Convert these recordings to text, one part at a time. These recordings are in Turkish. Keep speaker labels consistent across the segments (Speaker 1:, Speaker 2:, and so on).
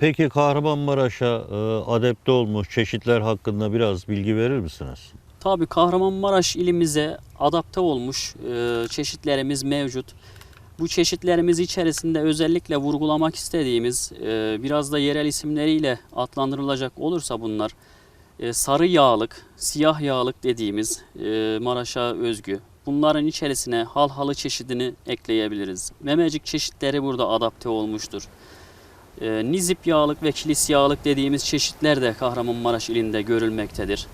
Speaker 1: Peki Kahramanmaraş'a e, adapte olmuş çeşitler hakkında biraz bilgi verir misiniz?
Speaker 2: Tabii Kahramanmaraş ilimize adapte olmuş e, çeşitlerimiz mevcut. Bu çeşitlerimiz içerisinde özellikle vurgulamak istediğimiz e, biraz da yerel isimleriyle adlandırılacak olursa bunlar e, sarı yağlık, siyah yağlık dediğimiz e, Maraş'a özgü. Bunların içerisine halhalı çeşidini ekleyebiliriz. Memecik çeşitleri burada adapte olmuştur. E, nizip yağlık ve kilis yağlık dediğimiz çeşitler de Kahramanmaraş ilinde görülmektedir.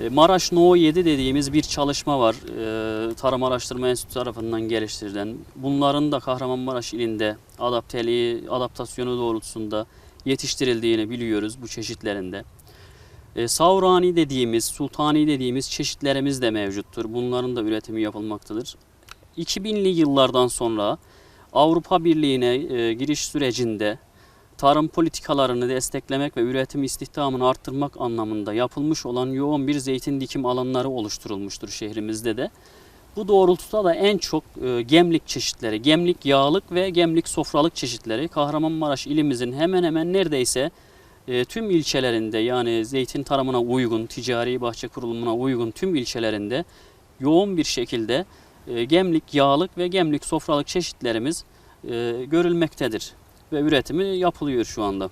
Speaker 2: E, Maraş No 7 dediğimiz bir çalışma var. E, Tarım Araştırma Enstitüsü tarafından geliştirilen. Bunların da Kahramanmaraş ilinde adapteliği, adaptasyonu doğrultusunda yetiştirildiğini biliyoruz bu çeşitlerinde. E, Savrani dediğimiz, Sultani dediğimiz çeşitlerimiz de mevcuttur. Bunların da üretimi yapılmaktadır. 2000'li yıllardan sonra Avrupa Birliği'ne e, giriş sürecinde tarım politikalarını desteklemek ve üretim istihdamını arttırmak anlamında yapılmış olan yoğun bir zeytin dikim alanları oluşturulmuştur şehrimizde de. Bu doğrultuda da en çok e, gemlik çeşitleri, gemlik yağlık ve gemlik sofralık çeşitleri Kahramanmaraş ilimizin hemen hemen neredeyse e, tüm ilçelerinde yani zeytin tarımına uygun, ticari bahçe kurulumuna uygun tüm ilçelerinde yoğun bir şekilde e, gemlik yağlık ve gemlik sofralık çeşitlerimiz görülmektedir ve üretimi yapılıyor şu anda.